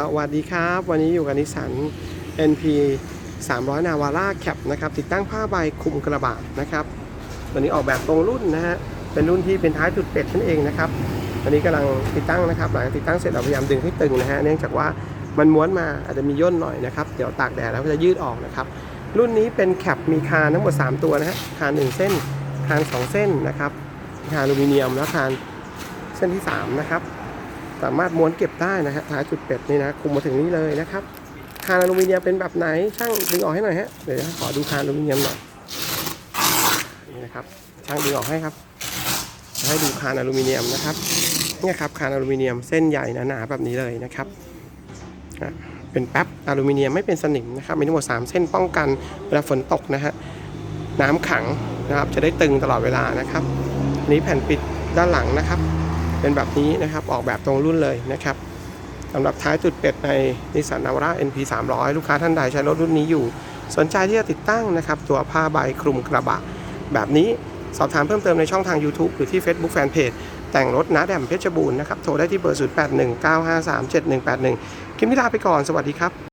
สวัสดีครับ วันนี้อยู่กับนิสสัน NP 300 Navara Cap นะครับ ติดตั้งผ้าใบคลุมกระบะนะครับตัวนี้ออกแบบตรงรุ่นนะฮะเป็นรุ่นที่เป็นท้ายจุดเป็ดนั่นเองนะครับวันนี้กำลังติดตั้งนะครับ หลังติดตั้งเสร็จเราพยายามดึงให้ตึงนะฮะเนื่องจากว่ามันม้วนมาอาจจะมีย่นหน่อยนะครับ เดี๋ยวตากแดดแล้วก็จะยืดออกนะครับ รุ่นนี้เป็นแคปมีคานทั้งหมด 3 ตัวนะฮะคาน1เส้นคาน2 เส้นนะครับคานอลูมิเนียมแล้วคานเส้นที่3นะครับ สามารถม้วนเก็บได้นะฮะท้ายจุดเป็ดนี่นะคุมมาถึงนี่เลยนะครับคานอลูมิเนียมเป็นแบบไหนช่างดึงออกให้หน่อยฮะเดี๋ยวขอดูคานอลูมิเนียมหน่อยนี่นะครับช่างดึงออกให้ครับจะให้ดูคานอลูมิเนียมนะครับเนี่ยครับคานอลูมิเนียมเส้นใหญ่หนาๆแบบนี้เลยนะครับเป็นแป๊บอลูมิเนียมไม่เป็นสนิมนะครับมีทั้งหมด3เส้นป้องกันเวลาฝนตกนะฮะน้ำขังนะครับจะได้ตึงตลอดเวลานะครับนี้แผ่นปิดด้านหลังนะครับ เป็นแบบนี้นะครับออกแบบตรงรุ่นเลยนะครับสำหรับท้ายจุดเป็ดในนิสสันนาวร่า NP 300 ลูกค้าท่านใดใช้รถรุ่นนี้อยู่ สนใจที่จะติดตั้งนะครับ ตัวผ้าใบคลุมกระบะ แบบนี้สอบถามเพิ่มเติมในช่องทาง YouTube หรือที่ Facebook Fanpage แต่งรถน้าแดมเพชรบูรณ์นะครับ โทรได้ที่เบอร์ 0819537181 คลิปนี้ลาไปก่อน สวัสดีครับ